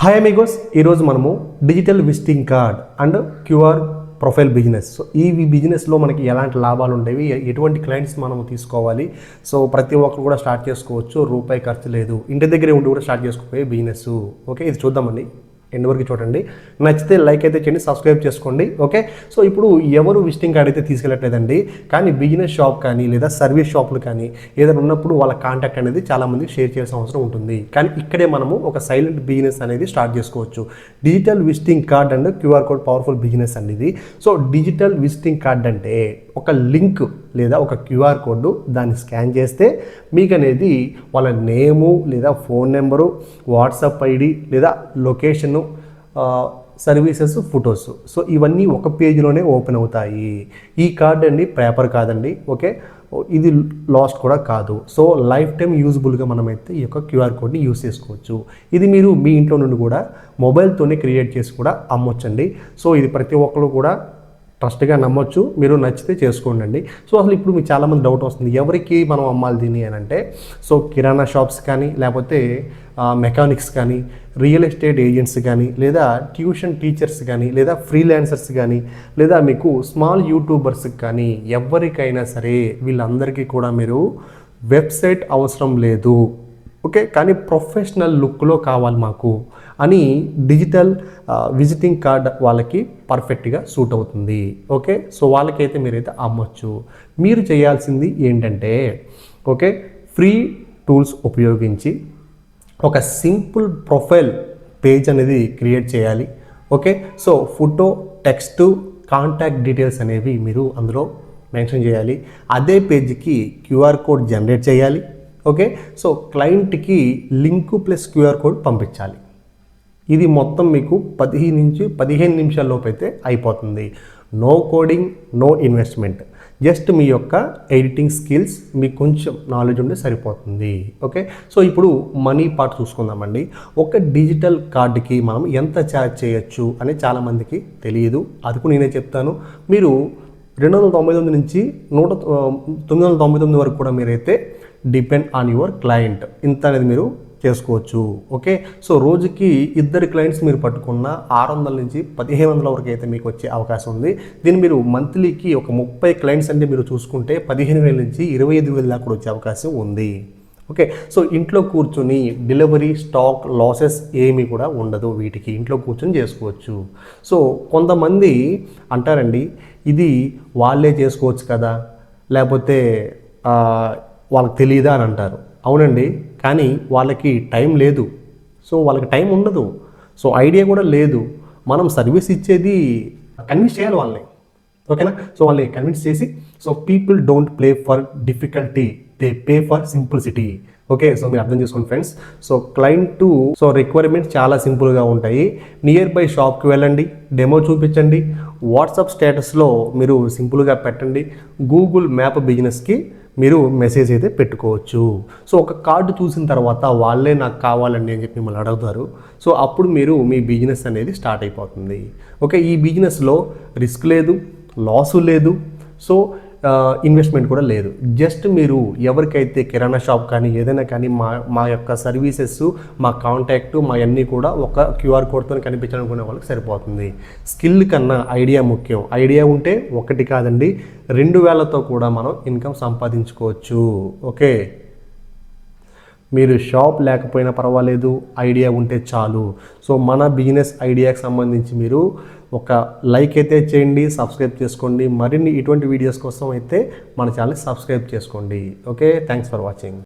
Hi amigos ఈరోజు మనము digital visiting card and QR profile business so ఈ బిజినెస్లో మనకి ఎలాంటి లాభాలు ఉండేవి? ఎటువంటి క్లయింట్స్ మనము తీసుకోవాలి? సో ప్రతి ఒక్కరు కూడా స్టార్ట్ చేసుకోవచ్చు. రూపాయి ఖర్చు లేదు. ఇంటి దగ్గరే ఉండి కూడా స్టార్ట్ చేసుకోపోయే బిజినెస్ ఓకే ఇది చూద్దామండి. ఎండ్ వరకు చూడండి. నచ్చితే లైక్ అయితే చేయండి సబ్స్క్రైబ్ చేసుకోండి ఓకే? సో ఇప్పుడు ఎవరు విజిటింగ్ కార్డ్ అయితే తీసుకెళ్ళట్లేదండి. కానీ బిజినెస్ షాప్ కానీ లేదా సర్వీస్ షాపులు కానీ ఏదైనా ఉన్నప్పుడు వాళ్ళ కాంటాక్ట్ అనేది చాలామందికి షేర్ చేయాల్సిన అవసరం ఉంటుంది. కానీ ఇక్కడే మనము ఒక సైలెంట్ బిజినెస్ అనేది స్టార్ట్ చేసుకోవచ్చు. Digital visiting card and QR code powerful business అండి ఇది. సో డిజిటల్ విజిటింగ్ కార్డ్ అంటే ఒక లింక్ లేదా ఒక క్యూఆర్ కోడ్ దాన్ని స్కాన్ చేస్తే మీకు అనేది వాళ్ళ నేము లేదా ఫోన్ నెంబరు వాట్సాప్ ఐడి లేదా లొకేషను సర్వీసెస్ ఫొటోస్. సో ఇవన్నీ ఒక పేజీలోనే ఓపెన్ అవుతాయి. ఈ కార్డ్ అండి పేపర్ కాదండి ఓకే? ఇది లాస్ట్ కూడా కాదు. సో లైఫ్ టైం యూజ్బుల్గా మనమైతే ఈ యొక్క క్యూఆర్ కోడ్ని యూస్ చేసుకోవచ్చు. ఇది మీరు మీ ఇంట్లో నుండి కూడా మొబైల్తోనే క్రియేట్ చేసి కూడా అమ్మొచ్చండి. సో ఇది ప్రతి ఒక్కరు కూడా ట్రస్ట్గా నమ్మొచ్చు మీరు నచ్చితే చేసుకోండి సో అసలు ఇప్పుడు మీకు చాలామంది డౌట్ వస్తుంది ఎవరికి మనం అమ్మాలి దీన్ని అని అంటే సో కిరాణా షాప్స్ కానీ లేకపోతే మెకానిక్స్ కానీ రియల్ ఎస్టేట్ ఏజెంట్స్ కానీ లేదా ట్యూషన్ టీచర్స్ కానీ లేదా ఫ్రీలాన్సర్స్ కానీ లేదా మీకు స్మాల్ యూట్యూబర్స్ కానీ ఎవరికైనా సరే వీళ్ళందరికీ కూడా మీరు వెబ్సైట్ అవసరం లేదు. ఓకే? కానీ ప్రొఫెషనల్ లుక్లో కావాలి మాకు అని డిజిటల్ విజిటింగ్ కార్డ్ వాళ్ళకి పర్ఫెక్ట్గా సూట్ అవుతుంది. ఓకే? సో వాళ్ళకైతే మీరైతే అమ్మొచ్చు. మీరు చేయాల్సింది ఏంటంటే ఓకే? ఫ్రీ టూల్స్ ఉపయోగించి ఒక సింపుల్ ప్రొఫైల్ పేజ్ అనేది క్రియేట్ చేయాలి. Okay? So photo text contact details అనేవి మీరు అందులో మెన్షన్ చేయాలి. అదే పేజ్కి క్యూఆర్ కోడ్ జనరేట్ చేయాలి. ఓకే? సో క్లయింట్కి లింకు ప్లస్ క్యూఆర్ కోడ్ పంపించాలి. ఇది మొత్తం మీకు పదిహేను నుంచి పదిహేను నిమిషాల్లోపు అయితే అయిపోతుంది. No coding no investment. Just మీ యొక్క ఎడిటింగ్ స్కిల్స్ మీకు కొంచెం నాలెడ్జ్ ఉంటే సరిపోతుంది. ఓకే? సో ఇప్పుడు మనీ పార్ట్ చూసుకుందామండి. ఒక డిజిటల్ కార్డుకి మనం ఎంత ఛార్జ్ చేయొచ్చు అని చాలామందికి తెలియదు. అది కూడా నేనే చెప్తాను. మీరు రెండు వందల తొంభై తొమ్మిది నుంచి నూట తొమ్మిది వందల తొంభై తొమ్మిది వరకు కూడా మీరైతే డిపెండ్ ఆన్ యువర్ క్లయింట్. ఇంత అనేది మీరు చేసుకోవచ్చు. ఓకే? సో రోజుకి ఇద్దరు క్లయింట్స్ మీరు పట్టుకున్న ఆరు వందల నుంచి పదిహేను వందల వరకు అయితే మీకు వచ్చే అవకాశం ఉంది. దీన్ని మీరు మంత్లీకి ఒక ముప్పై క్లయింట్స్ అంటే మీరు చూసుకుంటే పదిహేను వేల నుంచి ఇరవై ఐదు వేల దాకా వచ్చే అవకాశం ఉంది. ఓకే? సో ఇంట్లో కూర్చొని డెలివరీ స్టాక్ లాసెస్ ఏమీ కూడా ఉండదు వీటికి. ఇంట్లో కూర్చొని చేసుకోవచ్చు. సో కొంతమంది అంటారండి ఇది వాళ్ళే చేసుకోవచ్చు కదా? లేకపోతే వాళ్ళకి తెలియదా అని అంటారు. అవునండి కానీ వాళ్ళకి టైం లేదు. సో వాళ్ళకి టైం ఉండదు. సో ఐడియా కూడా లేదు. మనం సర్వీస్ ఇచ్చేది కన్విన్స్ చేయాలి వాళ్ళని. ఓకేనా? సో వాళ్ళని కన్విన్స్ చేసి so people don't play for difficulty. They pay for simplicity. Okay? So మీరు అర్థం చేసుకోండి friends. So client to so requirements చాలా సింపుల్గా ఉంటాయి. నియర్ బై షాప్కి వెళ్ళండి డెమో చూపించండి. వాట్సాప్ స్టేటస్లో మీరు సింపుల్గా పెట్టండి. గూగుల్ మ్యాప్ బిజినెస్కి మీరు మెసేజ్ అయితే పెట్టుకోవచ్చు. సో ఒక కార్డు చూసిన తర్వాత వాళ్ళే నాకు కావాలండి అని చెప్పి మిమ్మల్ని అడుగుతారు. సో అప్పుడు మీరు మీ బిజినెస్ అనేది స్టార్ట్ అయిపోతుంది. ఓకే ఈ బిజినెస్లో రిస్క్ లేదు లాసు లేదు. సో ఇన్వెస్ట్మెంట్ కూడా లేదు. జస్ట్ మీరు ఎవరికైతే కిరాణా షాప్ కానీ ఏదైనా కానీ మా మా యొక్క సర్వీసెస్ మా కాంటాక్ట్ మా అన్నీ కూడా ఒక క్యూఆర్ కోడ్తో కనిపించాలనుకునే వాళ్ళకి సరిపోతుంది. స్కిల్ కన్నా ఐడియా ముఖ్యం. ఐడియా ఉంటే ఒకటి కాదండి రెండు వేలతో కూడా మనం ఇన్కమ్ సంపాదించుకోవచ్చు. ఓకే మీరు షాప్ లేకపోయినా పర్వాలేదు ఐడియా ఉంటే చాలు. సో మన బిజినెస్ ఐడియాకి సంబంధించి మీరు ఒక లైక్ అయితే చేయండి సబ్స్క్రైబ్ చేసుకోండి. మరిన్ని ఇటువంటి వీడియోస్ కోసం అయితే మన ఛానల్ సబ్స్క్రైబ్ చేసుకోండి. Okay thanks for watching